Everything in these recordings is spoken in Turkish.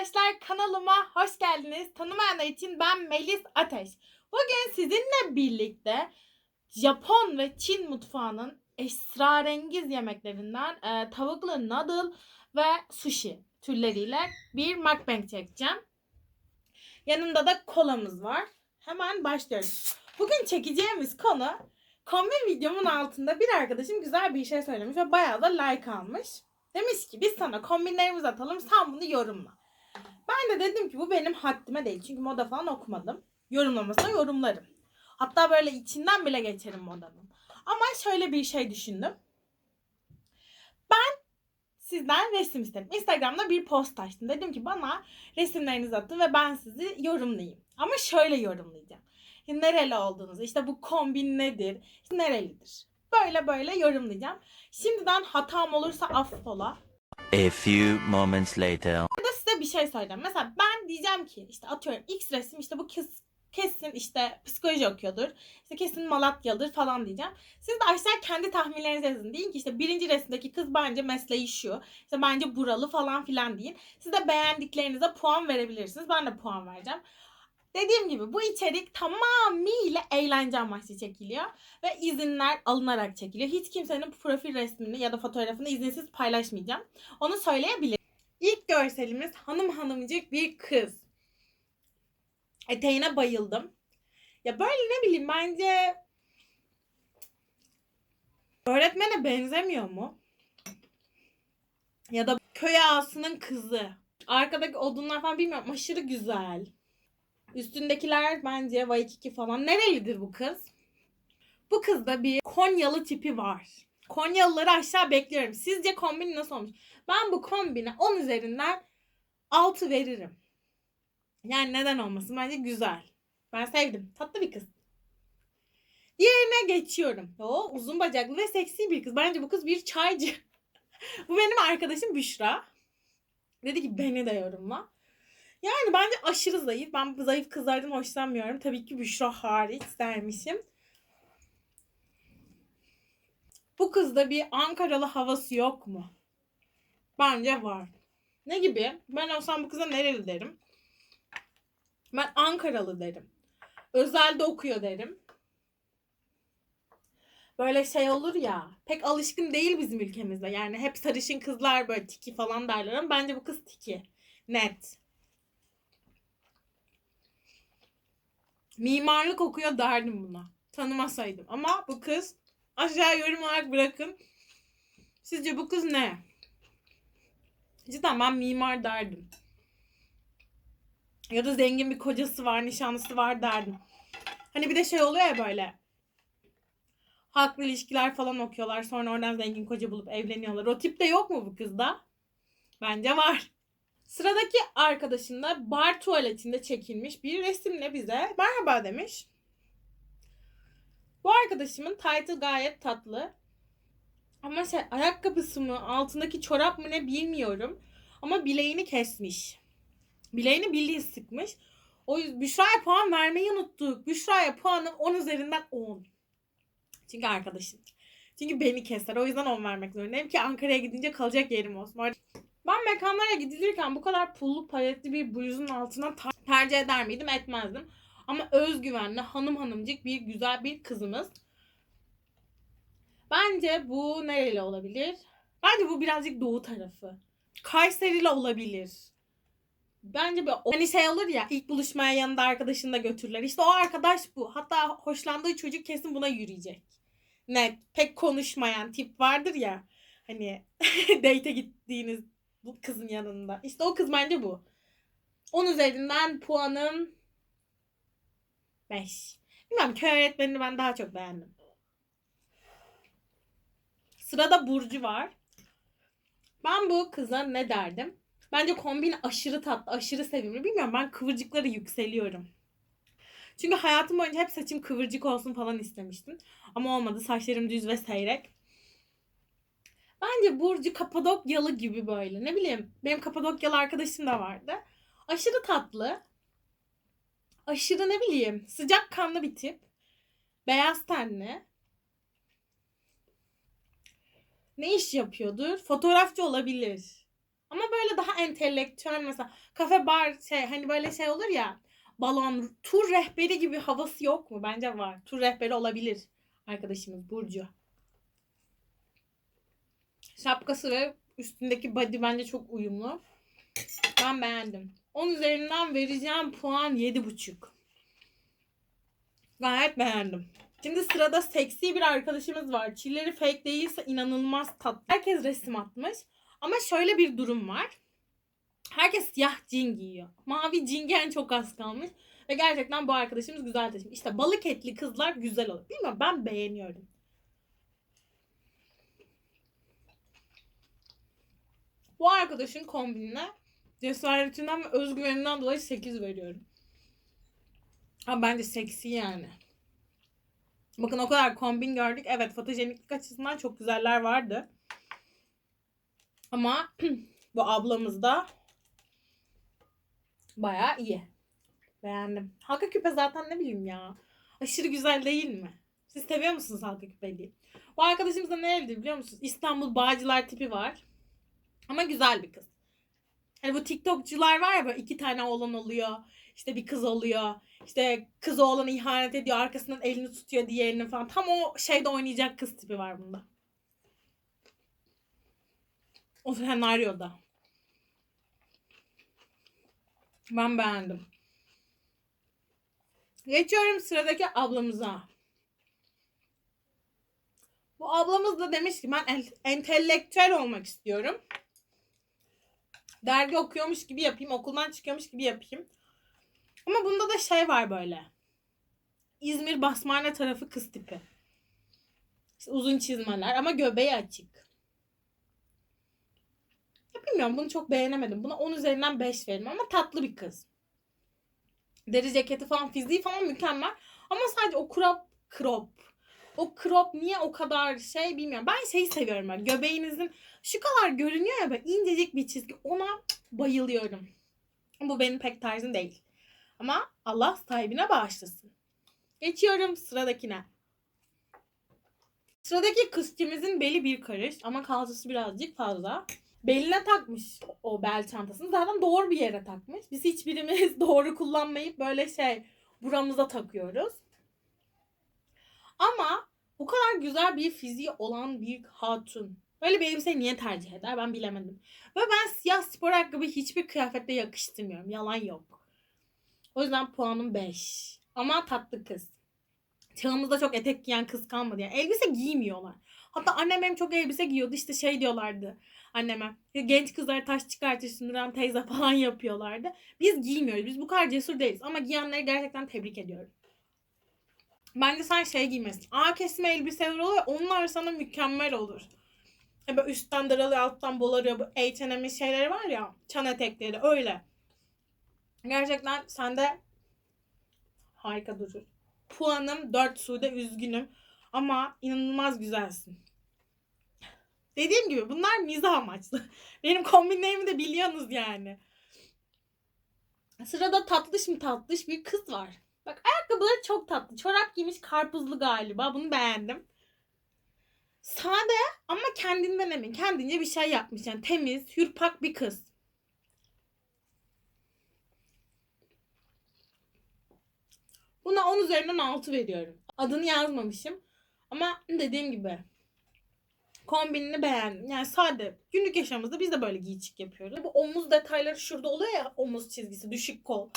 arkadaşlar kanalıma hoş geldiniz. Tanımayanlar için ben Melis Ateş. Bugün sizinle birlikte Japon ve Çin mutfağının esrarengiz yemeklerinden e, tavuklu noodle ve sushi türleriyle bir mukbang çekeceğim. Yanında da kolamız var. Hemen başlıyoruz. Bugün çekeceğimiz konu kombin videomun altında bir arkadaşım güzel bir şey söylemiş ve bayağı da like almış. Demiş ki biz sana kombinlerimizi atalım sen bunu yorumla. Ben de dedim ki bu benim haddime değil. Çünkü moda falan okumadım. Yorumlamasına yorumlarım. Hatta böyle içinden bile geçerim modanın. Ama şöyle bir şey düşündüm. Ben sizden resim istedim. Instagram'da bir post açtım. Dedim ki bana resimlerinizi atın ve ben sizi yorumlayayım. Ama şöyle yorumlayacağım. İşte nereli olduğunuzu, işte bu kombin nedir, işte nerelidir. Böyle böyle yorumlayacağım. Şimdiden hatam olursa affola. A few moments later. da size bir şey söyleyeceğim. Mesela ben diyeceğim ki işte atıyorum X resim işte bu kız kesin işte psikoloji okuyordur. İşte kesin Malatyalıdır falan diyeceğim. Siz de aşağı kendi tahminlerinizi yazın. Deyin ki işte birinci resimdeki kız bence mesleği şu. İşte bence buralı falan filan deyin. Siz de beğendiklerinize puan verebilirsiniz. Ben de puan vereceğim. Dediğim gibi bu içerik tamamıyla eğlence amaçlı çekiliyor. Ve izinler alınarak çekiliyor. Hiç kimsenin profil resmini ya da fotoğrafını izinsiz paylaşmayacağım. Onu söyleyebilirim. İlk görselimiz hanım hanımcık bir kız. Eteğine bayıldım. Ya böyle ne bileyim bence öğretmene benzemiyor mu? Ya da köy ağasının kızı. Arkadaki odunlar falan bilmiyorum aşırı güzel. Üstündekiler bence Waikiki falan. Nerelidir bu kız? Bu kızda bir Konyalı tipi var. Konyalıları aşağı bekliyorum. Sizce kombin nasıl olmuş? Ben bu kombine 10 üzerinden 6 veririm. Yani neden olmasın? Bence güzel. Ben sevdim. Tatlı bir kız. Diğerine geçiyorum. O uzun bacaklı ve seksi bir kız. Bence bu kız bir çaycı. bu benim arkadaşım Büşra. Dedi ki beni de yorumla. Yani bence aşırı zayıf. Ben bu zayıf kızlardan hoşlanmıyorum. Tabii ki Büşra hariç dermişim. Bu kızda bir Ankaralı havası yok mu? Bence var. Ne gibi? Ben olsam bu kıza nereli derim. Ben Ankaralı derim. Özelde okuyor derim. Böyle şey olur ya. Pek alışkın değil bizim ülkemizde. Yani hep sarışın kızlar böyle tiki falan derler ama bence bu kız tiki. Net. Mimarlık okuyor derdim buna. Tanımasaydım. Ama bu kız aşağı yorum olarak bırakın. Sizce bu kız ne? Cidden ben mimar derdim. Ya da zengin bir kocası var, nişanlısı var derdim. Hani bir de şey oluyor ya böyle. Haklı ilişkiler falan okuyorlar. Sonra oradan zengin koca bulup evleniyorlar. O tip de yok mu bu kızda? Bence var. Sıradaki arkadaşım da bar tuvaletinde çekilmiş bir resimle bize merhaba demiş. Bu arkadaşımın title gayet tatlı. Ama şey ayakkabısı mı altındaki çorap mı ne bilmiyorum. Ama bileğini kesmiş. Bileğini bildiğin sıkmış. O yüzden Büşra'ya puan vermeyi unuttuk. Büşra'ya puanım 10 üzerinden 10. Çünkü arkadaşım. Çünkü beni keser. O yüzden 10 vermek zorundayım ki Ankara'ya gidince kalacak yerim olsun. Ben mekanlara gidilirken bu kadar pullu paletli bir bluzun altına tercih eder miydim? Etmezdim. Ama özgüvenli hanım hanımcık bir güzel bir kızımız. Bence bu nereli olabilir? Bence bu birazcık doğu tarafı. Kayserili olabilir. Bence bir hani şey olur ya ilk buluşmaya yanında arkadaşını da götürürler. İşte o arkadaş bu. Hatta hoşlandığı çocuk kesin buna yürüyecek. Net. Pek konuşmayan tip vardır ya. Hani date'e gittiğiniz bu kızın yanında. İşte o kız bence bu. 10 üzerinden puanım 5. Bilmem köy öğretmenini ben daha çok beğendim. Sırada Burcu var. Ben bu kıza ne derdim? Bence kombin aşırı tatlı, aşırı sevimli. Bilmiyorum ben kıvırcıklara yükseliyorum. Çünkü hayatım boyunca hep saçım kıvırcık olsun falan istemiştim. Ama olmadı. Saçlarım düz ve seyrek. Bence Burcu Kapadokyalı gibi böyle. Ne bileyim benim Kapadokyalı arkadaşım da vardı. Aşırı tatlı. Aşırı ne bileyim sıcak kanlı bir tip. Beyaz tenli. Ne iş yapıyordur? Fotoğrafçı olabilir. Ama böyle daha entelektüel mesela kafe bar şey hani böyle şey olur ya balon tur rehberi gibi havası yok mu? Bence var. Tur rehberi olabilir arkadaşımız Burcu. Şapkası ve üstündeki body bence çok uyumlu. Ben beğendim. 10 üzerinden vereceğim puan 7,5. Gayet beğendim. Şimdi sırada seksi bir arkadaşımız var. Çilleri fake değilse inanılmaz tatlı. Herkes resim atmış. Ama şöyle bir durum var. Herkes siyah cin giyiyor. Mavi cin giyen çok az kalmış. Ve gerçekten bu arkadaşımız güzel taşımış. İşte balık etli kızlar güzel olur. Bilmiyorum ben beğeniyorum. Bu arkadaşın kombinine cesaretinden ve özgüveninden dolayı 8 veriyorum. Ama bence seksi yani. Bakın o kadar kombin gördük. Evet fotojeniklik açısından çok güzeller vardı. Ama bu ablamız da bayağı iyi. Beğendim. Halka küpe zaten ne bileyim ya. Aşırı güzel değil mi? Siz seviyor musunuz halka küpeliği? Bu arkadaşımız da ne evli biliyor musunuz? İstanbul Bağcılar tipi var. Ama güzel bir kız. Hani bu TikTokçular var ya böyle iki tane oğlan oluyor. İşte bir kız oluyor. İşte kız oğlanı ihanet ediyor. Arkasından elini tutuyor diğerini falan. Tam o şeyde oynayacak kız tipi var bunda. O senaryoda. Ben beğendim. Geçiyorum sıradaki ablamıza. Bu ablamız da demiş ki ben en- entelektüel olmak istiyorum. Dergi okuyormuş gibi yapayım, okuldan çıkıyormuş gibi yapayım. Ama bunda da şey var böyle. İzmir Basmane tarafı kız tipi. İşte uzun çizmeler ama göbeği açık. Ya bilmiyorum bunu çok beğenemedim. Buna 10 üzerinden 5 veririm ama tatlı bir kız. Deri ceketi falan fiziği falan mükemmel. Ama sadece o crop crop. O crop niye o kadar şey bilmiyorum. Ben şeyi seviyorum ben. Göbeğinizin şu kadar görünüyor ya böyle incecik bir çizgi. Ona bayılıyorum. Bu benim pek tarzım değil. Ama Allah sahibine bağışlasın. Geçiyorum sıradakine. Sıradaki kızcımızın beli bir karış ama kalçası birazcık fazla. Beline takmış o bel çantasını. Zaten doğru bir yere takmış. Biz hiçbirimiz doğru kullanmayıp böyle şey buramıza takıyoruz. Ama bu kadar güzel bir fiziği olan bir hatun. Böyle bir elbise niye tercih eder ben bilemedim. Ve ben siyah spor ayakkabı hiçbir kıyafetle yakıştırmıyorum. Yalan yok. O yüzden puanım 5. Ama tatlı kız. Çağımızda çok etek giyen kız kalmadı. Yani elbise giymiyorlar. Hatta annem benim çok elbise giyiyordu. İşte şey diyorlardı anneme. Genç kızlar taş çıkartır Sündüren teyze falan yapıyorlardı. Biz giymiyoruz. Biz bu kadar cesur değiliz. Ama giyenleri gerçekten tebrik ediyorum. Bence sen şey giymesin. A kesme elbiseler oluyor. Onlar sana mükemmel olur. Ya Böyle üstten daralıyor, alttan bolarıyor. Bu H&M'in şeyleri var ya. Çan etekleri öyle. Gerçekten sende harika durur. Puanım 4 Sude üzgünüm. Ama inanılmaz güzelsin. Dediğim gibi bunlar mizah amaçlı. Benim kombinlerimi de biliyorsunuz yani. Sırada tatlış mı tatlış bir kız var. Bak ayakkabıları çok tatlı. Çorap giymiş karpuzlu galiba. Bunu beğendim. Sade ama kendinden emin. Kendince bir şey yapmış. Yani temiz, hürpak bir kız. Buna 10 üzerinden 6 veriyorum. Adını yazmamışım. Ama dediğim gibi kombinini beğendim. Yani sade. Günlük yaşamımızda biz de böyle giyicik yapıyoruz. Bu omuz detayları şurada oluyor ya omuz çizgisi, düşük kol.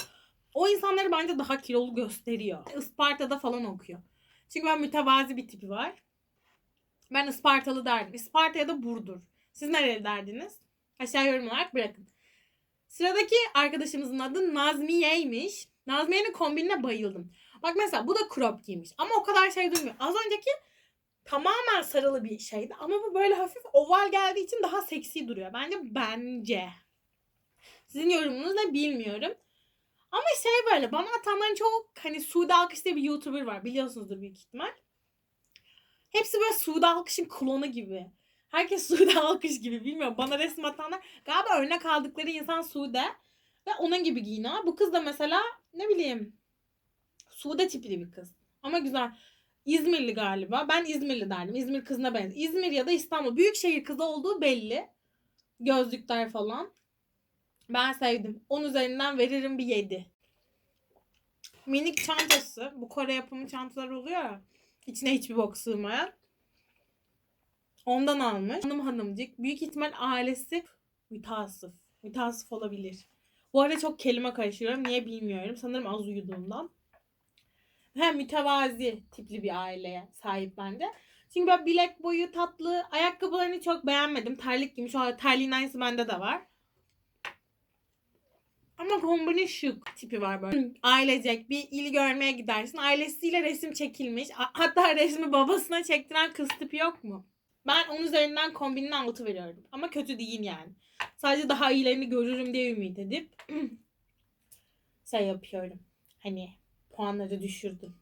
O insanları bence daha kilolu gösteriyor. Isparta'da falan okuyor. Çünkü ben mütevazi bir tipi var. Ben Ispartalı derdim. Isparta ya da Burdur. Siz nereli derdiniz? Aşağı yorum olarak bırakın. Sıradaki arkadaşımızın adı Nazmiye'ymiş. Nazmiye'nin kombinine bayıldım. Bak mesela bu da crop giymiş. Ama o kadar şey durmuyor. Az önceki tamamen sarılı bir şeydi. Ama bu böyle hafif oval geldiği için daha seksi duruyor. Bence bence. Sizin yorumunuz ne bilmiyorum. Ama şey böyle bana atanların çok hani Suudi Alkış diye bir YouTuber var. Biliyorsunuzdur büyük ihtimal. Hepsi böyle Suudi Alkış'ın klonu gibi. Herkes Suudi Alkış gibi bilmiyorum. Bana resim atanlar galiba örnek aldıkları insan Sude. Ve onun gibi giyiniyor. Bu kız da mesela ne bileyim Sude tipli bir kız. Ama güzel. İzmirli galiba. Ben İzmirli derdim. İzmir kızına benziyor. İzmir ya da İstanbul. Büyükşehir kızı olduğu belli. Gözlükler falan. Ben sevdim. 10 üzerinden veririm bir 7. Minik çantası. Bu Kore yapımı çantalar oluyor ya. İçine hiçbir bok sığmayan. Ondan almış. Hanım hanımcık. Büyük ihtimal ailesi mütasıf. Mütasıf olabilir. Bu arada çok kelime karıştırıyorum. Niye bilmiyorum. Sanırım az uyuduğumdan. Hem mütevazi tipli bir aileye sahip bence. Çünkü ben bilek boyu tatlı. Ayakkabılarını çok beğenmedim. Terlik giymiş. O terliğin aynısı bende de var. Ama kombini şık tipi var böyle. Ailecek bir il görmeye gidersin. Ailesiyle resim çekilmiş. Hatta resmi babasına çektiren kız tipi yok mu? Ben onun üzerinden kombinin altı veriyorum. Ama kötü değil yani. Sadece daha iyilerini görürüm diye ümit edip şey yapıyorum. Hani puanları düşürdüm.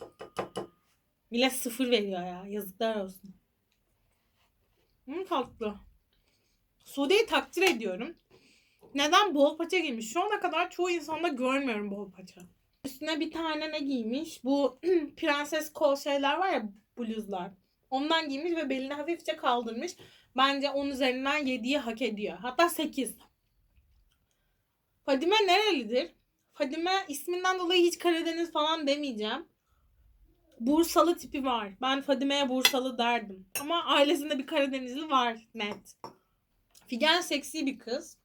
Millet sıfır veriyor ya. Yazıklar olsun. Hı, tatlı. Sude'yi takdir ediyorum. Neden bol paça giymiş? Şu ana kadar çoğu insanda görmüyorum bol paça. Üstüne bir tane ne giymiş? Bu prenses kol şeyler var ya bluzlar. Ondan giymiş ve belini hafifçe kaldırmış. Bence 10 üzerinden 7'yi hak ediyor. Hatta 8. Fadime nerelidir? Fadime isminden dolayı hiç Karadeniz falan demeyeceğim. Bursalı tipi var. Ben Fadime'ye Bursalı derdim. Ama ailesinde bir Karadenizli var net. Figen seksi bir kız.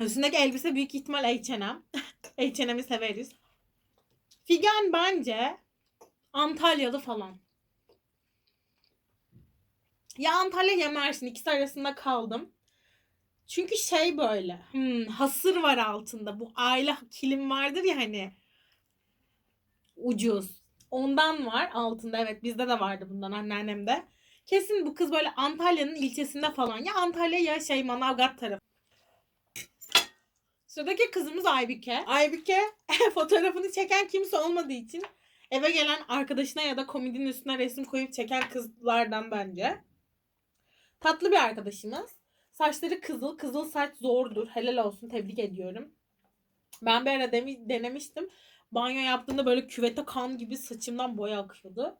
Üstündeki elbise büyük ihtimal H&M. H&M'i severiz. Figen bence Antalyalı falan. Ya Antalya ya Mersin ikisi arasında kaldım. Çünkü şey böyle hmm, hasır var altında. Bu aile kilim vardır ya hani ucuz. Ondan var altında evet bizde de vardı bundan anneannemde. Kesin bu kız böyle Antalya'nın ilçesinde falan. Ya Antalya ya şey Manavgat tarafı. Sıradaki kızımız Aybüke. Aybüke fotoğrafını çeken kimse olmadığı için eve gelen arkadaşına ya da komodinin üstüne resim koyup çeken kızlardan bence. Tatlı bir arkadaşımız. Saçları kızıl. Kızıl saç zordur. Helal olsun. Tebrik ediyorum. Ben bir ara denemiştim. Banyo yaptığımda böyle küvete kan gibi saçımdan boya akıyordu.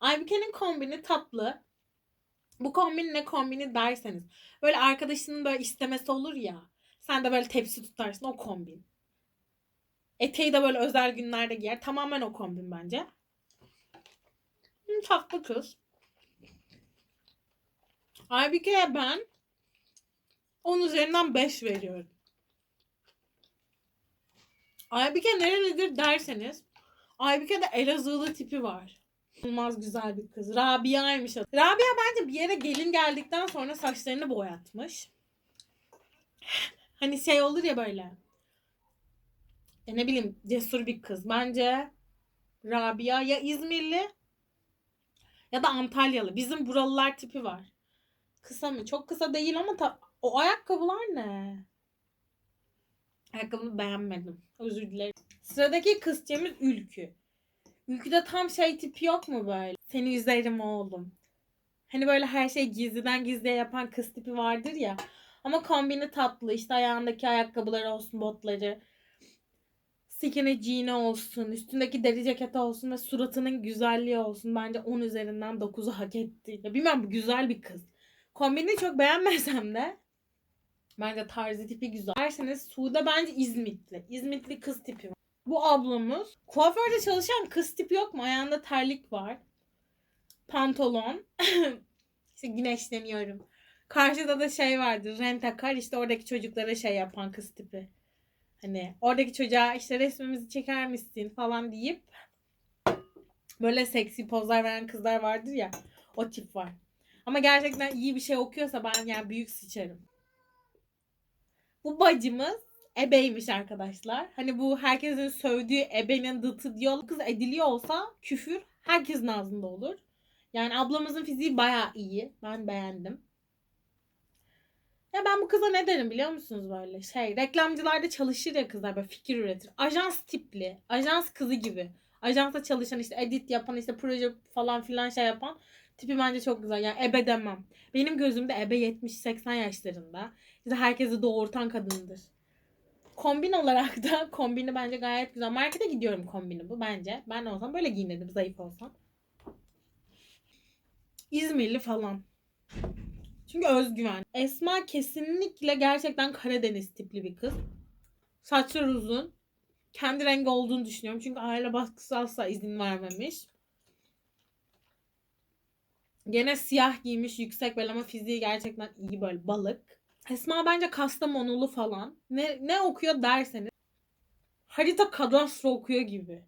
Aybüke'nin kombini tatlı. Bu kombin ne kombini derseniz. Böyle arkadaşının böyle istemesi olur ya. Sen de böyle tepsi tutarsın o kombin. Eteği de böyle özel günlerde giyer. Tamamen o kombin bence. Tatlı kız. Aybüke'ye ben 10 üzerinden 5 veriyorum. Aybüke nerelidir derseniz Aybüke'de Elazığlı tipi var. Olmaz güzel bir kız. Rabia'ymış adı. Rabia bence bir yere gelin geldikten sonra saçlarını boyatmış. Hani şey olur ya böyle. Ya ne bileyim cesur bir kız. Bence Rabia ya İzmirli ya da Antalyalı. Bizim buralılar tipi var. Kısa mı? Çok kısa değil ama ta- o ayakkabılar ne? Ayakkabını beğenmedim. Özür dilerim. Sıradaki kızcağımız Ülkü. Ülküde tam şey tipi yok mu böyle? Seni üzerim oğlum. Hani böyle her şey gizliden gizliye yapan kız tipi vardır ya. Ama kombini tatlı. İşte ayağındaki ayakkabıları olsun, botları. Skinny jean'i olsun, üstündeki deri ceketi olsun ve suratının güzelliği olsun. Bence 10 üzerinden 9'u hak etti. Ya bilmem bu güzel bir kız. Kombini çok beğenmesem de bence tarzı tipi güzel. Derseniz Sude bence İzmitli. İzmitli kız tipi. Bu ablamız. Kuaförde çalışan kız tipi yok mu? Ayağında terlik var. Pantolon. işte güneşleniyorum. Karşıda da şey vardı. Rentakar işte oradaki çocuklara şey yapan kız tipi. Hani oradaki çocuğa işte resmimizi çeker misin falan deyip böyle seksi pozlar veren kızlar vardır ya. O tip var. Ama gerçekten iyi bir şey okuyorsa ben yani büyük sıçarım. Bu bacımız ebeymiş arkadaşlar. Hani bu herkesin sövdüğü ebenin dıtı diyor. Kız ediliyor olsa küfür herkesin ağzında olur. Yani ablamızın fiziği bayağı iyi. Ben beğendim. Ya ben bu kıza ne derim biliyor musunuz böyle? Şey reklamcılarda çalışır ya kızlar böyle fikir üretir. Ajans tipli. Ajans kızı gibi. Ajansta çalışan işte edit yapan işte proje falan filan şey yapan tipi bence çok güzel. Yani ebe demem. Benim gözümde ebe 70-80 yaşlarında. İşte herkesi doğurtan kadındır. Kombin olarak da kombini bence gayet güzel. Markete gidiyorum kombini bu bence. Ben olsam böyle giyinirdim zayıf olsam. İzmirli falan. Çünkü özgüven. Esma kesinlikle gerçekten Karadeniz tipli bir kız. Saçlar uzun. Kendi rengi olduğunu düşünüyorum. Çünkü aile baskısı asla izin vermemiş. Gene siyah giymiş, yüksek bel ama fiziği gerçekten iyi böyle balık. Esma bence Kastamonulu falan. Ne, ne okuyor derseniz. Harita kadastro okuyor gibi.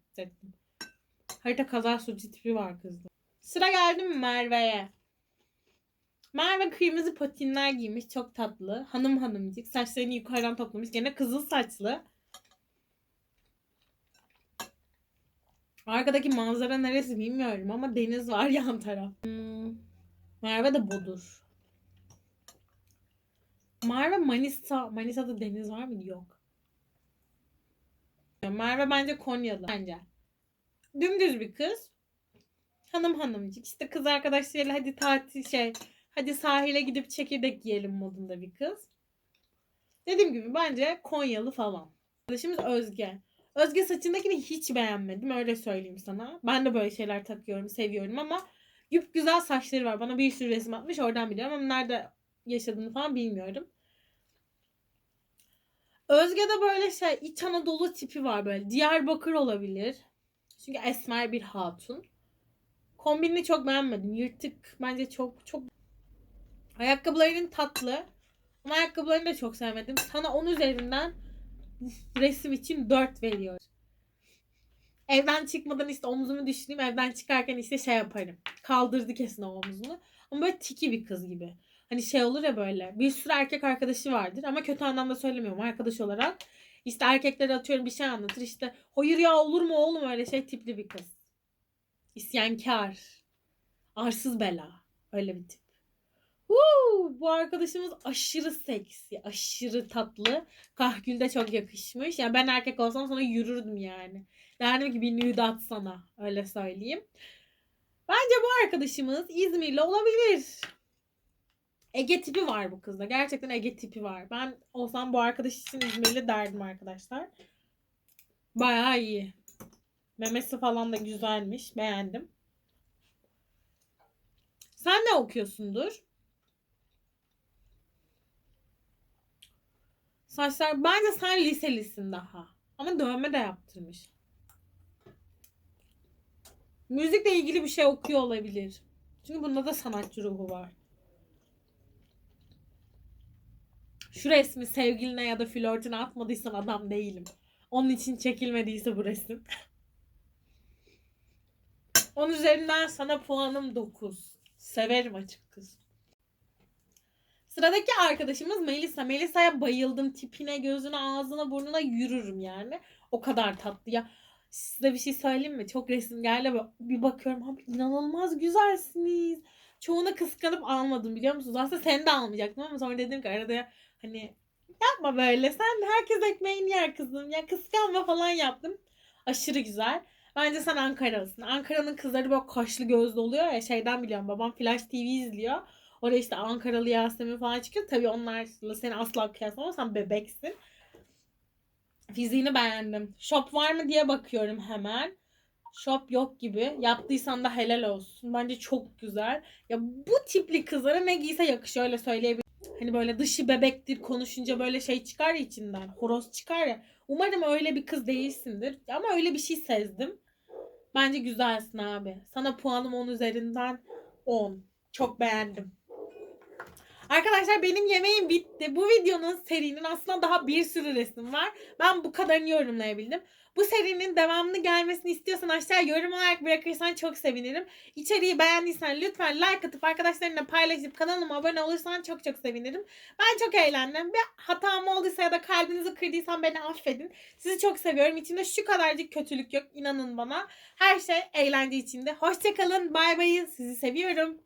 Harita kadastrocu tipi var kızda. Sıra geldi mi Merve'ye? Merve kırmızı patinler giymiş. Çok tatlı. Hanım hanımcık. Saçlarını yukarıdan toplamış. Gene kızıl saçlı. Arkadaki manzara neresi bilmiyorum ama deniz var yan taraf. Hmm. Merve de budur. Merve Manisa. Manisa'da deniz var mı? Yok. Merve bence Konyalı. Bence. Dümdüz bir kız. Hanım hanımcık. İşte kız arkadaşlarıyla hadi tatil şey. Hadi sahile gidip çekirdek yiyelim modunda bir kız. Dediğim gibi bence Konyalı falan. Arkadaşımız Özge. Özge saçındakini hiç beğenmedim öyle söyleyeyim sana. Ben de böyle şeyler takıyorum, seviyorum ama güp güzel saçları var. Bana bir sürü resim atmış oradan biliyorum ama nerede yaşadığını falan bilmiyorum. Özge'de böyle şey İç Anadolu tipi var böyle. Diyarbakır olabilir. Çünkü esmer bir hatun. Kombinini çok beğenmedim. Yırtık bence çok çok Ayakkabıların tatlı. Ama ayakkabılarını da çok sevmedim. Sana 10 üzerinden resim için 4 veriyor. Evden çıkmadan işte omzumu düşüneyim. Evden çıkarken işte şey yaparım. Kaldırdı kesin o omzunu. Ama böyle tiki bir kız gibi. Hani şey olur ya böyle. Bir sürü erkek arkadaşı vardır. Ama kötü anlamda söylemiyorum. Arkadaş olarak. İşte erkeklere atıyorum bir şey anlatır. İşte hayır ya olur mu oğlum öyle şey tipli bir kız. İsyankar. Arsız bela. Öyle bir tip. Woo! Bu arkadaşımız aşırı seksi, aşırı tatlı. Kahkül de çok yakışmış. Yani ben erkek olsam sana yürürdüm yani. Derdim ki bir nude atsana. Öyle söyleyeyim. Bence bu arkadaşımız İzmirli olabilir. Ege tipi var bu kızda. Gerçekten Ege tipi var. Ben olsam bu arkadaş için İzmirli derdim arkadaşlar. Bayağı iyi. Memesi falan da güzelmiş. Beğendim. Sen ne okuyorsundur? Saçlar bence sen liselisin daha. Ama dövme de yaptırmış. Müzikle ilgili bir şey okuyor olabilir. Çünkü bunda da sanatçı ruhu var. Şu resmi sevgiline ya da flörtüne atmadıysan adam değilim. Onun için çekilmediyse bu resim. 10 üzerinden sana puanım 9. Severim açıkçası. Sıradaki arkadaşımız Melisa. Melisa'ya bayıldım. Tipine, gözüne, ağzına, burnuna yürürüm yani. O kadar tatlı ya. Size bir şey söyleyeyim mi? Çok resim geldi ve bir bakıyorum abi inanılmaz güzelsiniz. Çoğunu kıskanıp almadım biliyor musunuz? Aslında seni de almayacaktım ama sonra dedim ki arada hani yapma böyle. Sen herkes ekmeğini yer kızım. Ya kıskanma falan yaptım. Aşırı güzel. Bence sen Ankaralısın. Ankara'nın kızları böyle kaşlı gözlü oluyor ya şeyden biliyorum. Babam Flash TV izliyor. Orada işte Ankaralı Yasemin falan çıkıyor. Tabii onlarla seni asla kıyaslamam. Sen bebeksin. Fiziğini beğendim. Shop var mı diye bakıyorum hemen. Shop yok gibi. Yaptıysan da helal olsun. Bence çok güzel. Ya bu tipli kızlara ne giyse yakışıyor öyle söyleyebilirim. Hani böyle dışı bebektir konuşunca böyle şey çıkar ya içinden. Horoz çıkar ya. Umarım öyle bir kız değilsindir. Ama öyle bir şey sezdim. Bence güzelsin abi. Sana puanım 10 üzerinden 10. Çok beğendim. Arkadaşlar benim yemeğim bitti. Bu videonun serinin aslında daha bir sürü resim var. Ben bu kadarını yorumlayabildim. Bu serinin devamını gelmesini istiyorsan aşağı yorum olarak bırakırsan çok sevinirim. İçeriği beğendiysen lütfen like atıp arkadaşlarınla paylaşıp kanalıma abone olursan çok çok sevinirim. Ben çok eğlendim. Bir hatam olduysa ya da kalbinizi kırdıysam beni affedin. Sizi çok seviyorum. İçimde şu kadarcık kötülük yok. inanın bana. Her şey eğlence içinde. Hoşçakalın. Bay bay. Sizi seviyorum.